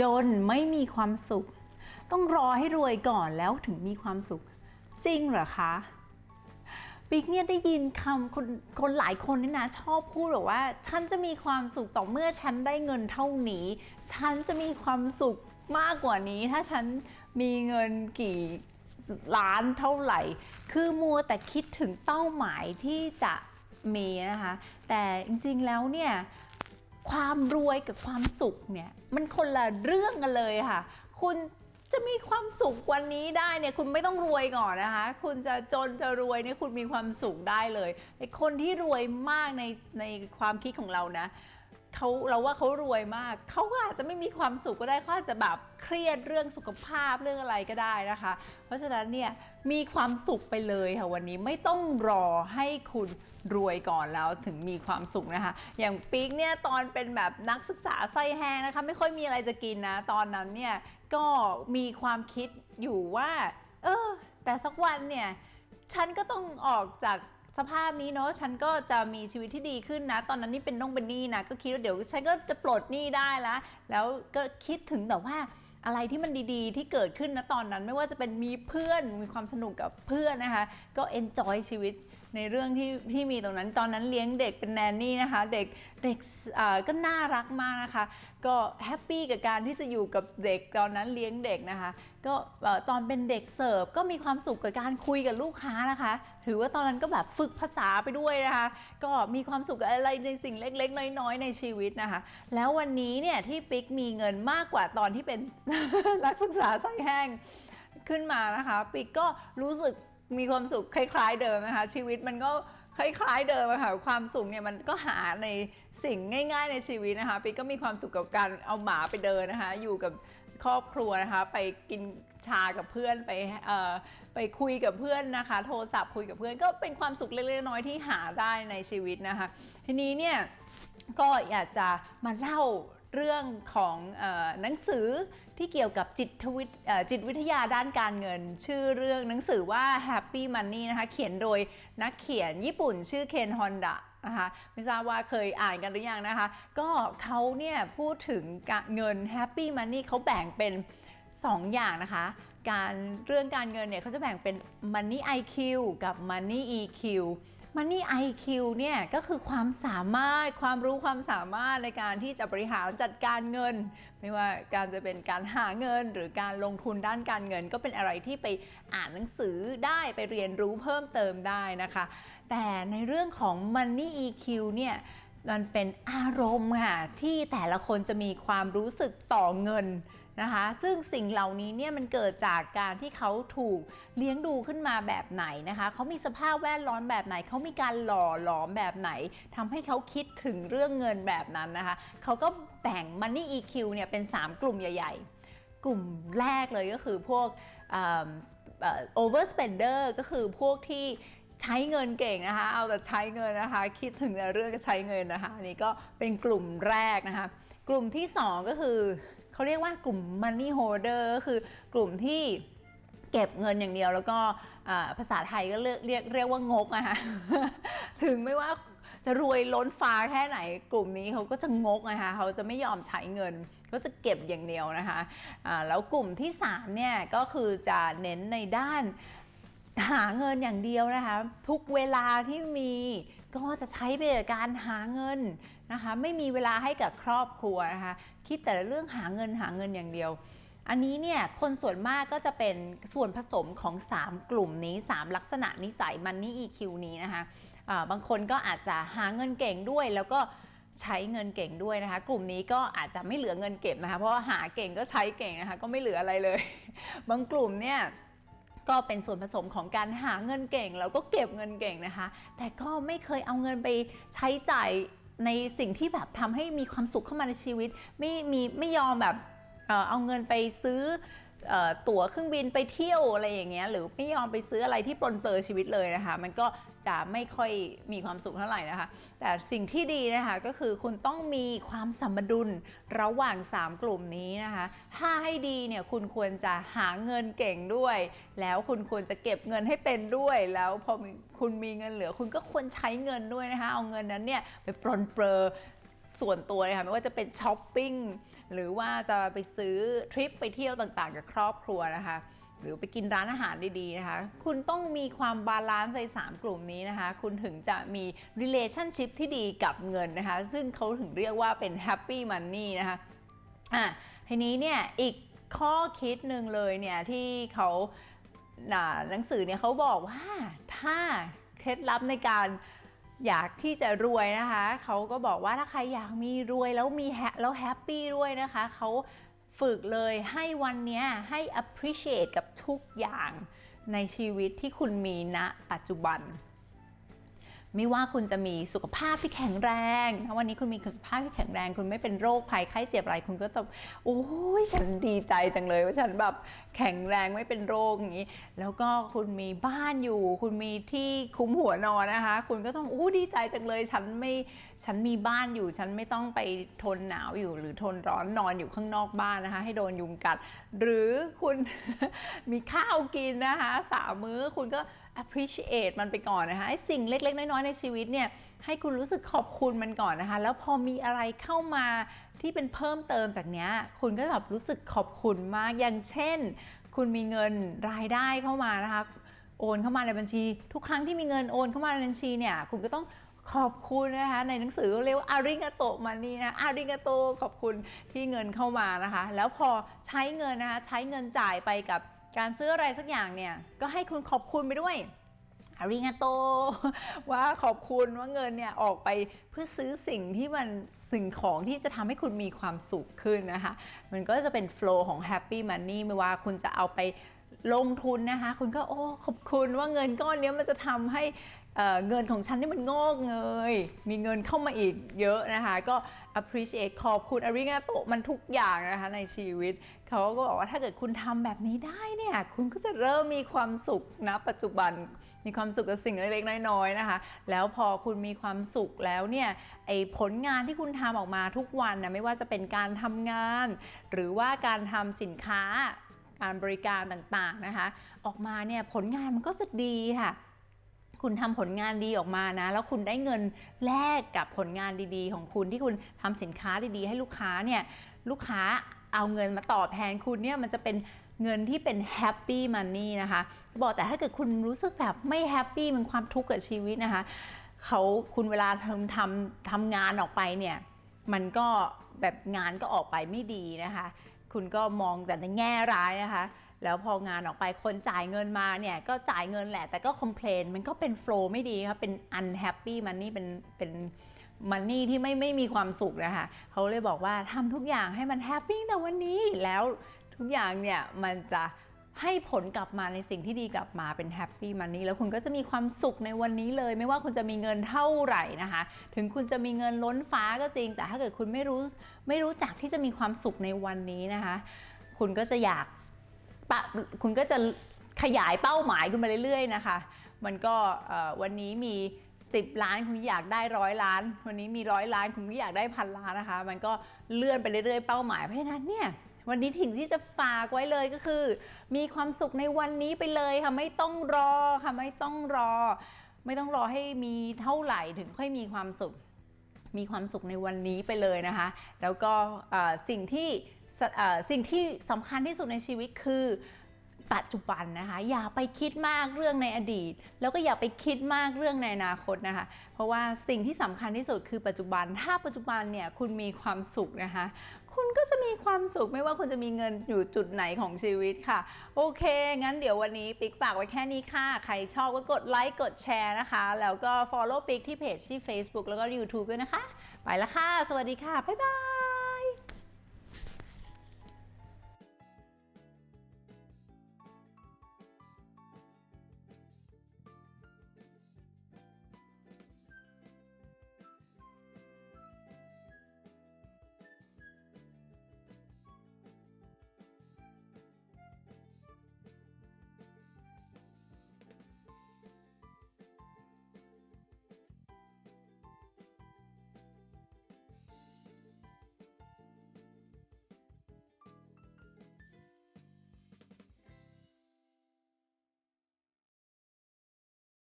จนไม่มีความสุข ต้องรอให้รวยก่อนแล้วถึงมีความสุข จริงเหรอคะปิ๊กเนี่ยได้ยินคำคนคนหลายคนนี่นะ ชอบพูดแบบว่า ฉันจะมีความสุขต่อเมื่อฉันได้เงินเท่านี้ ฉันจะมีความสุขมากกว่านี้ ถ้าฉันมีเงินกี่ล้านเท่าไหร่ คือมัวแต่คิดถึงเป้าหมายที่จะมีนะคะ แต่จริงๆแล้วเนี่ย ความรวยกับความสุขเนี่ยมันคนละเรื่องกันเลยค่ะ คุณจะมีความสุขวันนี้ได้เนี่ยคุณไม่ต้องรวยก่อนนะคะ คุณจะจนจะรวยเนี่ยคุณมีความสุขได้เลยคนที่รวยมากในในความคิดของเรานะ เขาเราว่าเขารวยมาก เขาก็อาจจะไม่มีความสุขก็ได้เขาอาจจะแบบเครียดเรื่องสุขภาพเรื่องอะไรก็ได้นะคะ เพราะฉะนั้นเนี่ยมีความสุขไปเลยค่ะวันนี้ไม่ต้องรอให้คุณรวยก่อนแล้วถึงมีความสุขนะคะ อย่างปิ๊กเนี่ยตอนเป็นแบบนักศึกษาไส้แห้งนะคะ ไม่ค่อยมีอะไรจะกินนะ ตอนนั้นเนี่ยก็มีความคิดอยู่ว่า เออแต่สักวันเนี่ยฉันก็ต้องออกจาก สภาพนี้เนาะฉันก็จะมีชีวิตที่ดีขึ้นนะ ตอนนั้นนี่เป็นน้องเป็นนี่นะก็คิดว่าเดี๋ยวฉันก็จะปลดหนี้ได้ละแล้วก็คิดถึงแต่ว่าอะไรที่มันดีๆ ที่เกิดขึ้นนะตอนนั้นไม่ว่าจะเป็นมีเพื่อนมีความสนุกกับเพื่อนนะคะ ก็เอนจอยชีวิต ในเรื่องที่ที่มีตรงนั้น ตอนนั้นเลี้ยงเด็กเป็นแนนนี่นะคะ เด็กเด็กก็น่ารักมากนะคะ ก็แฮปปี้กับการที่จะอยู่กับเด็กตอนนั้นเลี้ยงเด็กนะคะ ก็ตอนเป็นเด็กเสิร์ฟก็มีความสุขกับการคุยกับลูกค้านะคะ ถือว่าตอนนั้นก็แบบฝึกภาษาไปด้วยนะคะ ก็มีความสุขกับอะไรในสิ่งเล็ก ๆ น้อยๆในชีวิตนะคะ แล้ววันนี้เนี่ยที่ปิ๊กมีเงินมากกว่าตอนที่เป็นนักศึกษาไส้แห้งขึ้นมานะคะ ปิ๊กก็รู้สึก มีความสุขคล้าย ๆ เดิมนะคะ ชีวิตมันก็คล้าย ๆ เดิมอะค่ะความสุขเนี่ยมันก็หาในสิ่งง่าย ๆ ในชีวิตนะคะปิ๊กก็มีความสุขกับการเอาหมาไปเดินนะคะ อยู่กับครอบครัวนะคะ ไปกินชากับเพื่อนไปเอ่อไปคุยกับเพื่อนนะคะ โทรศัพท์คุยกับเพื่อนก็เป็นความสุขเล็กๆน้อยๆที่หาได้ในชีวิตนะคะ ทีนี้เนี่ยก็อยากจะมาเล่าเรื่องของอหนังสือ ที่เกี่ยวกับจิตวิทเอ่อจิตวิทยาด้านการเงิน ชื่อเรื่องหนังสือว่า Happy Money นะคะเขียนโดยนักเขียนญี่ปุ่นชื่อเคนฮอนดะนะคะไม่ทราบว่าเคยอ่านกันหรือยังนะคะ ก็เขาเนี่ยพูดถึงเงิน Happy Money เขาแบ่งเป็น 2 อย่างนะคะ การเรื่องการเงินเนี่ยเขาจะแบ่งเป็น Money IQ กับ Money EQ Money IQ เนี่ยก็คือความสามารถความรู้ความสามารถในการที่จะบริหารจัดการเงิน ไม่ว่าการจะเป็นการหาเงิน หรือการลงทุนด้านการเงิน ก็เป็นอะไรที่ไปอ่านหนังสือได้ไปเรียนรู้เพิ่มเติมได้นะคะ แต่ในเรื่องของ Money EQ เนี่ยมันเป็นอารมณ์ค่ะที่แต่ละคนจะมีความรู้สึกต่อเงิน นะคะ ซึ่งสิ่งเหล่านี้เนี่ยมันเกิดจากการที่เขาถูกเลี้ยงดูขึ้นมาแบบไหนนะคะเขามีสภาพแวดล้อมแบบไหนเขามีการหล่อหลอมแบบไหนทำให้เขาคิดถึงเรื่องเงินแบบนั้นนะคะเขาก็แบ่ง Money EQ เนี่ยเป็น 3 กลุ่มใหญ่ ๆ กลุ่มแรกเลยก็คือพวกเอิ่มเอ่อ overspender ก็คือพวกที่ใช้เงินเก่งนะคะ เอาแต่ใช้เงินนะคะ คิดถึงแต่เรื่องใช้เงินนะคะ อันนี้ก็เป็นกลุ่มแรกนะคะ กลุ่มที่ 2 ก็คือ เขาเรียกว่ากลุ่ม money holder ก็คือกลุ่มที่เก็บเงินอย่างเดียว แล้วก็ภาษาไทยก็เรียกเรียกเรียกว่างกนะคะถึงไม่ว่าจะรวยล้นฟ้าแค่ไหนกลุ่มนี้เขาก็จะงกนะคะเขาจะไม่ยอมใช้เงินก็จะเก็บอย่างเดียวนะคะะแล้วกลุ่มที่3เนี่ยก็คือจะเน้นในด้าน หาเงินอย่างเดียวนะคะ ทุกเวลาที่มีก็จะใช้ไปกับการหาเงินนะคะ ไม่มีเวลาให้กับครอบครัวนะคะ คิดแต่เรื่องหาเงินหาเงินอย่างเดียว อันนี้เนี่ยคนส่วนมากก็จะเป็นส่วนผสมของ 3 กลุ่มนี้ 3 ลักษณะนิสัยมันนี่ EQ นี้นะคะอ่าบางคนก็อาจจะหาเงินเก่งด้วยแล้วก็ใช้เงินเก่งด้วยนะคะ กลุ่มนี้ก็อาจจะไม่เหลือเงินเก็บนะคะ เพราะาหาเก่งก็ใช้เก่งนะคะ ก็ไม่เหลืออะไรเลย บางกลุ่มเนี่ย ก็เป็นส่วนผสมของการหาเงินเก่ง แล้วก็เก็บเงินเก่งนะคะ แต่ก็ไม่เคยเอาเงินไปใช้จ่ายในสิ่งที่แบบทำให้มีความสุขเข้ามาในชีวิต ไม่มีไม่ยอมแบบเอาเงินไปซื้อ ตั๋วเครื่องบินไปเที่ยวอะไรอย่างเงี้ยหรือไม่ยอมไปซื้ออะไรที่ปลนเปลือชีวิตเลยนะคะ มันก็จะไม่ค่อยมีความสุขเท่าไหร่นะคะ แต่สิ่งที่ดีนะคะก็คือคุณต้องมีความสมดุลระหว่าง 3 กลุ่มนี้นะคะ ถ้าให้ดีเนี่ยคุณควรจะหาเงินเก่งด้วย แล้วคุณควรจะเก็บเงินให้เป็นด้วย แล้วพอคุณมีเงินเหลือ คุณก็ควรใช้เงินด้วยนะคะ เอาเงินนั้นเนี่ยไปปลนเปลือ ส่วนตัวเลยค่ะไม่ว่าจะเป็นช้อปปิ้งหรือว่าจะไปซื้อทริปไปเที่ยวต่างๆ กับครอบครัวนะคะหรือไปกินร้านอาหารดีๆนะคะ คุณต้องมีความบาลานซ์ใน 3 กลุ่มนี้นะคะ คุณถึงจะมี relationship ที่ดีกับเงินนะคะ ซึ่งเขาถึงเรียกว่าเป็น happy money นะคะ อะ ทีนี้เนี่ย อีกข้อคิดหนึ่งเลยเนี่ยที่เขาหนังสือเนี่ยเขาบอกว่าถ้าเคล็ดลับในการ อยากที่จะรวยนะคะเขาก็บอกว่าถ้าใครอยากมีรวยแล้วมีแฮแล้วแฮปปี้ด้วยนะคะเขาฝึกเลยให้วันนี้ให้ appreciate กับทุกอย่างในชีวิตที่คุณมีณปัจจุบัน ไม่ว่าคุณจะมีสุขภาพที่แข็งแรง ถ้าวันนี้คุณมีสุขภาพที่แข็งแรง คุณไม่เป็นโรคภัยไข้เจ็บอะไร คุณก็จะโอ้ยฉันดีใจจังเลยว่าฉันแบบแข็งแรงไม่เป็นโรคอย่างนี้ แล้วก็คุณมีบ้านอยู่ คุณมีที่คุ้มหัวนอนนะคะ คุณก็ต้องอู้ดีใจจังเลย ฉันไม่ฉันมีบ้านอยู่ ฉันไม่ต้องไปทนหนาวอยู่ หรือทนร้อนนอนอยู่ข้างนอกบ้านนะคะ ให้โดนยุงกัด หรือคุณมีข้าวกินนะคะสามมื้อคุณก็ appreciate มันไปก่อนนะคะไอ้สิ่งเล็ก ๆ น้อย ๆ ในชีวิตเนี่ยให้คุณรู้สึกขอบคุณมันก่อนนะคะ แล้วพอมีอะไรเข้ามาที่เป็นเพิ่มเติมจากเนี้ยคุณก็แบบรู้สึกขอบคุณมากอย่างเช่น คุณมีเงินรายได้เข้ามานะคะโอนเข้ามาในบัญชี ทุกครั้งที่มีเงินโอนเข้ามาในบัญชีเนี่ยคุณก็ต้องขอบคุณนะคะในหนังสือเรียกว่าอาริงาโตมันนี่นะอาริงาโตขอบคุณที่เงินเข้ามานะคะ แล้วพอใช้เงินนะคะใช้เงินจ่ายไปกับ การซื้ออะไรสักอย่างเนี่ยก็ให้คุณขอบคุณไปด้วยอาริงาโต ว่าขอบคุณว่าเงินเนี่ยออกไปเพื่อซื้อสิ่งที่มันสิ่งของที่จะทำให้คุณมีความสุขขึ้นนะคะ มันก็จะเป็นโฟล์ของแฮปปี้มันนี่ไม่ว่าคุณจะเอาไปลงทุนนะคะ คุณก็โอ้ขอบคุณว่าเงินก้อนเนี้ยมันจะทำให้ เเงินของฉันนี่มันงอกเงย มีเงินเข้ามาอีกเยอะนะคะ ก็ appreciate ขอบคุณอาริงาโตมันทุกอย่างนะคะในชีวิต เขาก็บอกว่าถ้าเกิดคุณทำแบบนี้ได้เนี่ย คุณก็จะเริ่มมีความสุขนะปัจจุบัน มีความสุขกับสิ่งเล็กๆ น้อยๆ นะคะ แล้วพอคุณมีความสุขแล้วเนี่ย ไอผลงานที่คุณทำออกมาทุกวันนะ ไม่ว่าจะเป็นการทำงาน หรือว่าการทำสินค้า การบริการต่างๆ นะคะ ออกมาเนี่ยผลงานมันก็จะดีค่ะ คุณทำผลงานดีออกมานะ แล้วคุณได้เงินแลกกับผลงานดีๆ ของคุณที่คุณทำสินค้าดีๆ ให้ลูกค้าเนี่ยลูกค้าเอาเงินมาตอบแทนคุณเนี่ยมันจะเป็นเงินที่เป็นแฮปปี้มันนี่นะคะ บอกแต่ถ้าเกิดคุณรู้สึกแบบไม่แฮปปี้มันความทุกข์กับชีวิตนะคะเขาคุณเวลาทำทำทำงานออกไปเนี่ยมันก็แบบงานก็ออกไปไม่ดีนะคะ คุณก็มองแต่ในแง่ร้ายนะคะ แล้วพองานออกไปคนจ่ายเงินมาเนี่ยก็จ่ายเงินแหละ แต่ก็คอมเพลนมันก็เป็นโฟล์ไม่ดีครับเป็น unhappy money เป็นเป็นมันนี่ที่ไม่ไม่มีความสุขนะคะเขาเลยบอกว่าทำทุกอย่างให้มันแฮปปี้แต่วันนี้แล้วทุกอย่างเนี่ยมันจะให้ผลกลับมาในสิ่งที่ดีกลับมาเป็นแฮปปี้มันนี่แล้วคุณก็จะมีความสุขในวันนี้เลย ไม่ว่าคุณจะมีเงินเท่าไหร่นะคะ ถึงคุณจะมีเงินล้นฟ้าก็จริง แต่ถ้าเกิดคุณไม่รู้ไม่รู้จักที่จะมีความสุขในวันนี้นะคะ คุณก็จะอยาก ปะคุณก็จะขยายเป้าหมายคุณไปเรื่อยๆนะคะ มันก็วันนี้มี 10 ล้านคุณอยากได้ร้อยล้าน วันนี้มีร้อยล้านคุณก็อยากได้พันล้านนะคะ มันก็เลื่อนไปเรื่อยๆเป้าหมายเพราะฉะนั้นเนี่ยวันนี้ถึงที่จะฝากไว้เลยก็คือ มีความสุขในวันนี้ไปเลยค่ะไม่ต้องรอค่ะไม่ต้องรอ ไม่ต้องรอให้มีเท่าไหร่ถึงค่อยมีความสุข มีความสุขในวันนี้ไปเลยนะคะ แล้วก็สิ่งที่ ส,สิ่งที่สำคัญที่สุดในชีวิตคือปัจจุบันนะคะ อย่าไปคิดมากเรื่องในอดีต แล้วก็อย่าไปคิดมากเรื่องในอนาคตนะคะ เพราะว่าสิ่งที่สำคัญที่สุดคือปัจจุบัน ถ้าปัจจุบันเนี่ยคุณมีความสุขนะคะ คุณก็จะมีความสุขไม่ว่าคุณจะมีเงินอยู่จุดไหนของชีวิตค่ะ โอเค งั้นเดี๋ยววันนี้ปิ๊กฝากไว้แค่นี้ค่ะ ใครชอบก็กดไลค์กดแชร์นะคะ แล้วก็ follow ปิ๊กที่เพจที่ Facebook แล้วก็ YouTube ด้วยนะคะ ไปละค่ะ สวัสดีค่ะบ๊ายบาย